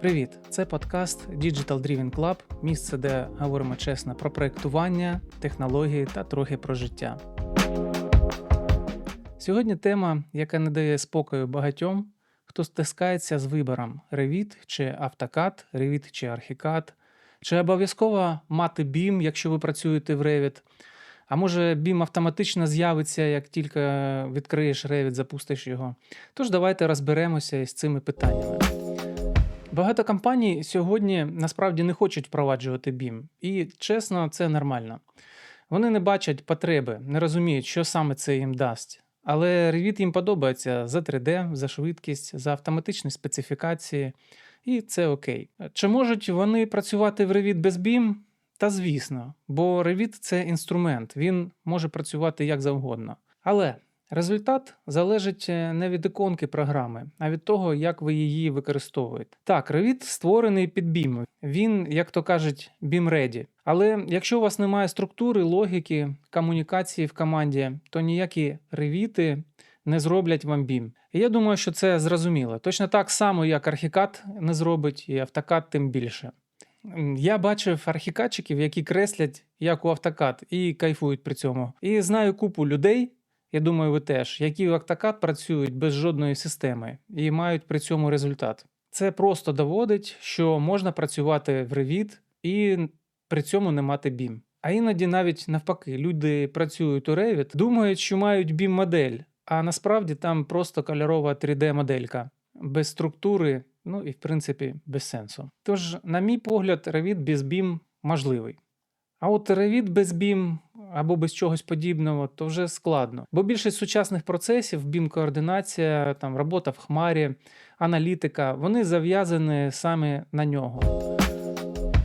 Привіт! Це подкаст Digital Driven Club, місце, де говоримо чесно про проєктування, технології та трохи про життя. Сьогодні тема, яка не дає спокою багатьом, хто стискається з вибором Revit чи AutoCAD, Revit чи Archicad, чи обов'язково мати BIM, якщо ви працюєте в Revit. А може, BIM автоматично з'явиться, як тільки відкриєш Revit, запустиш його. Тож давайте розберемося із цими питаннями. Багато компаній сьогодні насправді не хочуть впроваджувати BIM. І чесно, це нормально. Вони не бачать потреби, не розуміють, що саме це їм дасть. Але Revit їм подобається за 3D, за швидкість, за автоматичні специфікації, і це окей. Чи можуть вони працювати в Revit без BIM? Та звісно, бо Revit це інструмент, він може працювати як завгодно. Але результат залежить е, не від іконки програми, а від того, як ви її використовуєте. Так, Revit створений під BIM. Він, як то кажуть, BIM ready. Але якщо у вас немає структури, логіки, комунікації в команді, то ніякі ревіти не зроблять вам BIM. І я думаю, що це зрозуміло. Точно так само, як Archicad не зробить, і AutoCAD тим більше. Я бачив архікадчиків, які креслять як у AutoCAD і кайфують при цьому. І знаю купу людей, я думаю, ви теж, які в AutoCAD працюють без жодної системи і мають при цьому результат. Це просто доводить, що можна працювати в Revit і при цьому не мати BIM. А іноді навіть навпаки, люди працюють у Revit, думають, що мають BIM модель, а насправді там просто кольорова 3D-моделька без структури, ну і в принципі без сенсу. Тож, на мій погляд, Revit без BIM можливий. А от Revit без BIM або без чогось подібного, то вже складно. Бо більшість сучасних процесів, BIM-координація, там робота в хмарі, аналітика, вони зав'язані саме на нього.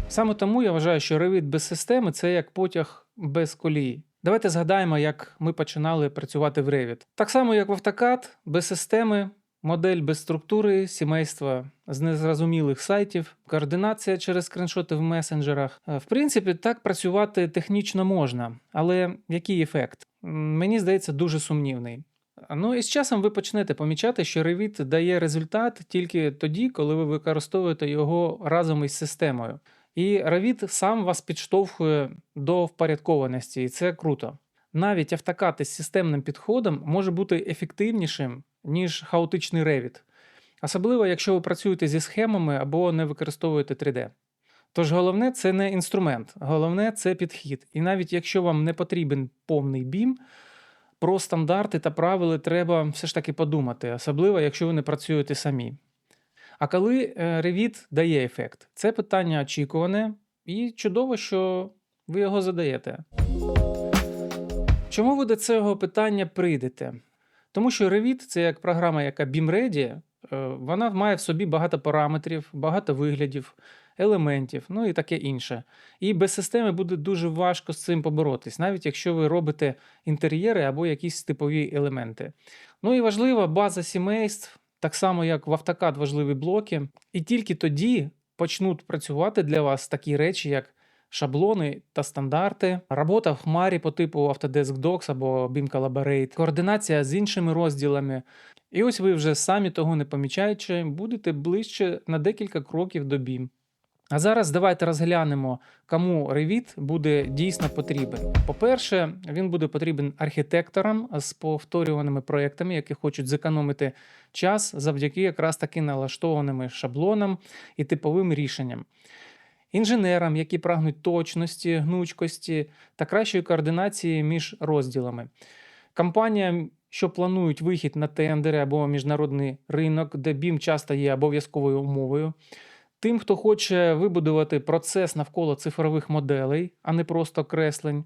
Саме тому я вважаю, що Revit без системи це як потяг без колії. Давайте згадаємо, як ми починали працювати в Revit. Так само, як в AutoCAD, без системи, модель без структури, сімейства з незрозумілих сайтів, координація через скріншоти в месенджерах. Е, В принципі, так працювати технічно можна, але який ефект? Мені здається, дуже сумнівний. Ну і з часом ви почнете помічати, що Revit дає результат тільки тоді, коли ви використовуєте його разом із системою. І Revit сам вас підштовхує до впорядкованості, і це круто. Навіть автокад із системним підходом може бути ефективнішим, ніж хаотичний Revit. Особливо, якщо ви працюєте зі схемами або не використовуєте 3D. Тож головне це не інструмент, головне це підхід. І навіть якщо вам не потрібен повний BIM, про стандарти та правила треба все ж таки подумати, особливо якщо ви не працюєте самі. А коли Revit дає ефект? Це питання очікуване, і чудово, що ви його задаєте. Чому ви до цього питання прийдете? Тому що Revit це як програма, яка BIM-ready, е, вона має в собі багато параметрів, багато виглядів, елементів, ну і таке інше. І без системи буде дуже важко з цим поборотись, навіть якщо ви робите інтер'єри або якісь типові елементи. Ну і важлива база сімейств, так само як в AutoCAD важливі блоки, і тільки тоді почнуть працювати для вас такі речі, як шаблони та стандарти, робота в хмарі по типу Autodesk Docs або BIM Collaborate, координація з іншими розділами. І ось ви вже самі того не помічаючи, будете ближче на декілька кроків до BIM. А зараз давайте розглянемо, кому Revit буде дійсно потрібен. По-перше, він буде потрібен архітекторам з повторюваними проектами, які хочуть зекономити час завдяки якраз таки налаштованим шаблонам і типовим рішенням. Інженерам, які прагнуть точності, гнучкості та кращої координації між розділами. Компаніям, що планують вихід на тендери або міжнародний ринок, де BIM часто є обов'язковою умовою. Тим, хто хоче вибудувати процес навколо цифрових моделей, а не просто креслень.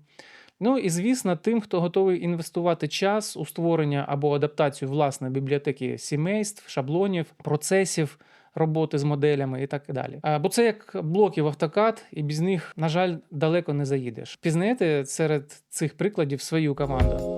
Ну і звісно, тим, хто готовий інвестувати час у створення або адаптацію власної бібліотеки сімейств, шаблонів, процесів роботи з моделями і так далі. А, Бо це як блоки в AutoCAD, і без них, на жаль, далеко не заїдеш. Пізнаєте серед цих прикладів свою команду.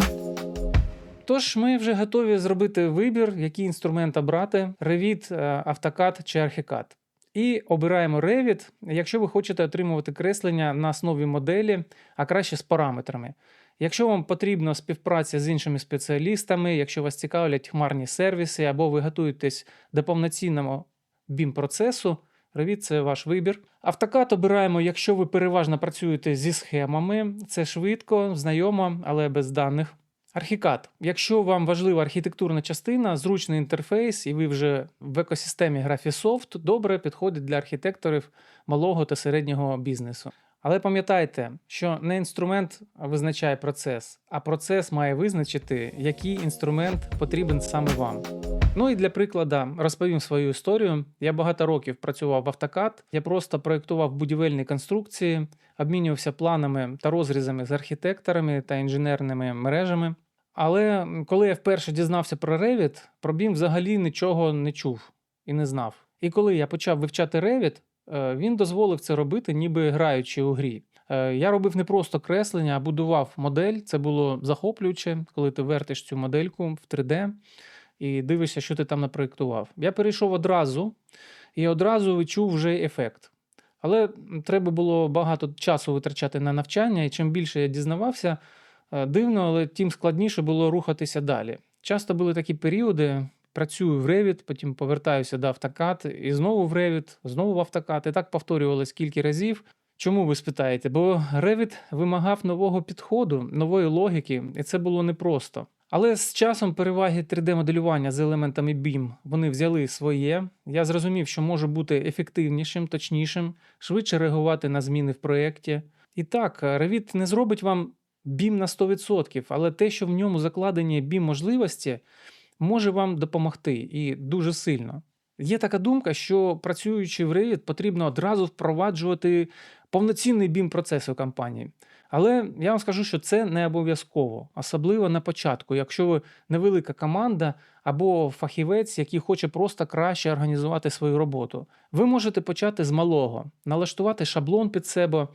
Тож ми вже готові зробити вибір, який інструмент обрати: Revit, е, AutoCAD чи Archicad. І обираємо Revit, якщо ви хочете отримувати креслення на основі моделі, а краще з параметрами. Якщо вам потрібна співпраця з іншими спеціалістами, якщо вас цікавлять хмарні сервіси, або ви готуєтесь до повноцінного BIM процесу, Revit – це ваш вибір. Автокад обираємо, якщо ви переважно працюєте зі схемами. Це швидко, знайомо, але без даних. Архікад. Якщо вам важлива архітектурна частина, зручний інтерфейс, і ви вже в екосистемі Graphisoft, добре підходить для архітекторів малого та середнього бізнесу. Але пам'ятайте, що не інструмент визначає процес, а процес має визначити, який інструмент потрібен саме вам. Ну і для прикладу розповім свою історію. Я багато років працював в автокад. Я просто проєктував будівельні конструкції, обмінювався планами та розрізами з архітекторами та інженерними мережами. Але коли я вперше дізнався про Revit, про BIM взагалі нічого не чув і не знав. І коли я почав вивчати Revit, він дозволив це робити, ніби граючи у грі. Е, Я робив не просто креслення, а будував модель. Це було захоплююче, коли ти вертиш цю модельку в 3D і дивишся, що ти там напроєктував. Я перейшов одразу і одразу відчув вже ефект. Але треба було багато часу витрачати на навчання, і чим більше я дізнавався, е, дивно, але тим складніше було рухатися далі. Часто були такі періоди. Працюю в Revit, потім повертаюся до AutoCAD, і знову в Revit, знову в AutoCAD. І так повторювалось кілька разів. Чому ви спитаєте? Бо Revit вимагав нового підходу, нової логіки, і це було непросто. Але з часом переваги 3D-моделювання з елементами BIM вони взяли своє. Я зрозумів, що можу бути ефективнішим, точнішим, швидше реагувати на зміни в проєкті. І так, Revit не зробить вам BIM на 100%, але те, що в ньому закладені BIM можливості, може вам допомогти і дуже сильно. Є така думка, що працюючи в Revit, потрібно одразу впроваджувати повноцінний BIM процес у компанії. Але я вам скажу, що це не обов'язково, особливо на початку, якщо ви невелика команда або фахівець, який хоче просто краще організувати свою роботу. Ви можете почати з малого, налаштувати шаблон під себе.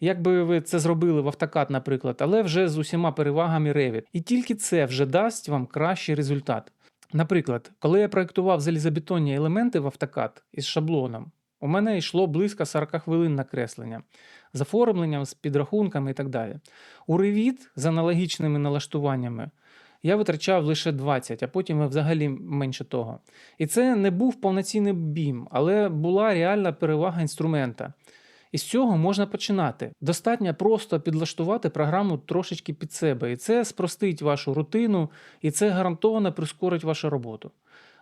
Як би ви це зробили в автокад, наприклад, але вже з усіма перевагами Revit. І тільки це вже дасть вам кращий результат. Наприклад, коли я проєктував залізобетонні елементи в автокад із шаблоном, у мене йшло близько 40 хвилин на креслення з оформленням, з підрахунками і так далі. У Revit з аналогічними налаштуваннями я витрачав лише 20, а потім взагалі менше того. І це не був повноцінний BIM, але була реальна перевага інструмента. І з цього можна починати. Достатньо просто підлаштувати програму трошечки під себе, і це спростить вашу рутину, і це гарантовано прискорить вашу роботу.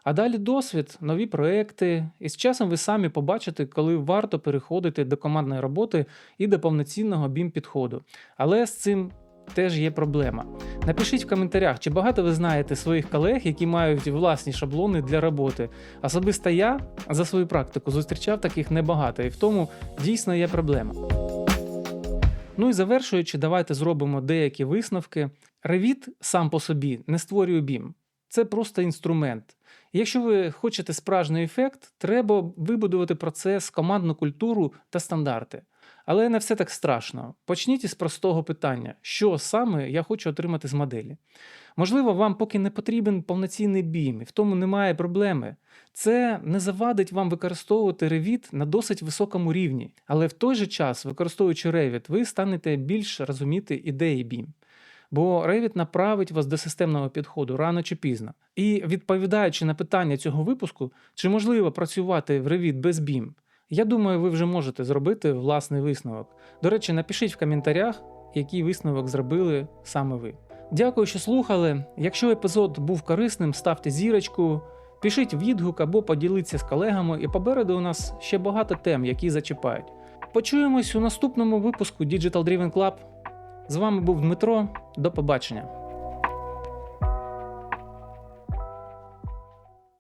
А далі досвід, нові проекти, і з часом ви самі побачите, коли варто переходити до командної роботи і до повноцінного бім підходу. Але з цим теж є проблема. Напишіть в коментарях, чи багато ви знаєте своїх колег, які мають власні шаблони для роботи. Особисто я за свою практику зустрічав таких небагато, і в тому дійсно є проблема. Ну і завершуючи, давайте зробимо деякі висновки. Revit сам по собі не створює BIM. Це просто інструмент. Якщо ви хочете справжній ефект, треба вибудувати процес, командну культуру та стандарти. Але не все так страшно. Почніть із простого питання: що саме я хочу отримати з моделі. Можливо, вам поки не потрібен повноцінний BIM, і в тому немає проблеми. Це не завадить вам використовувати Revit на досить високому рівні, але в той же час, використовуючи Revit, ви станете більш розуміти ідеї BIM. Бо Revit направить вас до системного підходу рано чи пізно. І відповідаючи на питання цього випуску, чи можливо працювати в Revit без BIM, я думаю, ви вже можете зробити власний висновок. До речі, напишіть в коментарях, який висновок зробили саме ви. Дякую, що слухали. Якщо епізод був корисним, ставте зірочку, пишіть відгук або поділіться з колегами, і попереду у нас ще багато тем, які зачіпають. Почуємось у наступному випуску Digital Driven Club. З вами був Дмитро. До побачення.